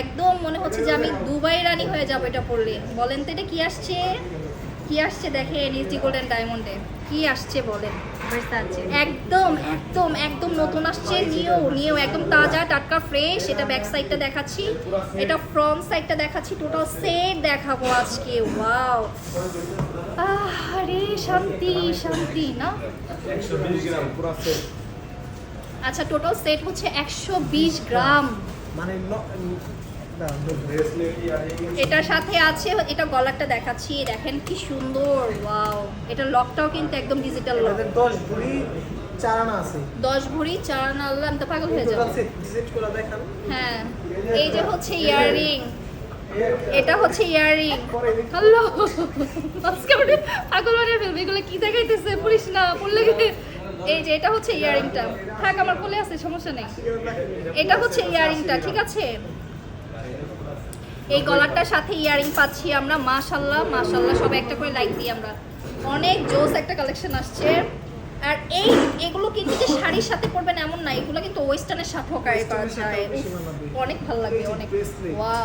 একদম মনে হচ্ছে যে আমি দুবাই রানী হয়ে যাব এটা পড়লে। বলেন তো এটা কি আসছে? কি আসছে দেখেন ইজি গোল্ডেন ডায়মন্ডে কি আসছে বলেন? একদম একদম একদম নতুন আসছে নিউ নিউ একদম তাজা টাটকা ফ্রেশ এটা ব্যাক সাইডটা দেখাচ্ছি। এটা ফ্রন্ট সাইডটা দেখাচ্ছি। টোটাল সেট দেখাবো আজকে। ওয়াও আরে শান্তি শান্তি না? আচ্ছা টোটাল সেট হচ্ছে একশো বিশ গ্রাম। মানে এটার সাথে আছে এটা গলারটা দেখাচ্ছি দেখেন কি সুন্দর ওয়াও এটা লকটাও কিন্তু একদম ডিজিটাল লক আমাদের দশ ভরি চার আনা আছে। দশ ভরি চার আনা আল্লাহ আমি তো পাগল হয়ে যাব। হ্যাঁ এই যে হচ্ছে ইয়াররিং এটা হচ্ছে ইয়াররিং হ্যালো আজকে পাগল বানিয়ে ফেলবে এগুলো কি দেখাইতেছে? পুলিশ না পড়লে এই যে এটা হচ্ছে ইয়াররিংটা থাক আমার কোলে আছে সমস্যা নেই। এটা হচ্ছে ইয়াররিংটা ঠিক আছে? এই গলারটার সাথে ইয়ারিং পাচ্ছি আমরা মাশাল্লাহ মাশাল্লাহ সবাই একটা করে লাইক দিই আমরা। অনেক জোস একটা কালেকশন আসছে। আর এই এগুলো কিন্তু যে শাড়ির সাথে পরবেন এমন না এগুলো কিন্তু ওয়েস্টার্নের সাথেও ক্যারি করা যায়। অনেক ভালো লাগবে অনেক। ওয়াও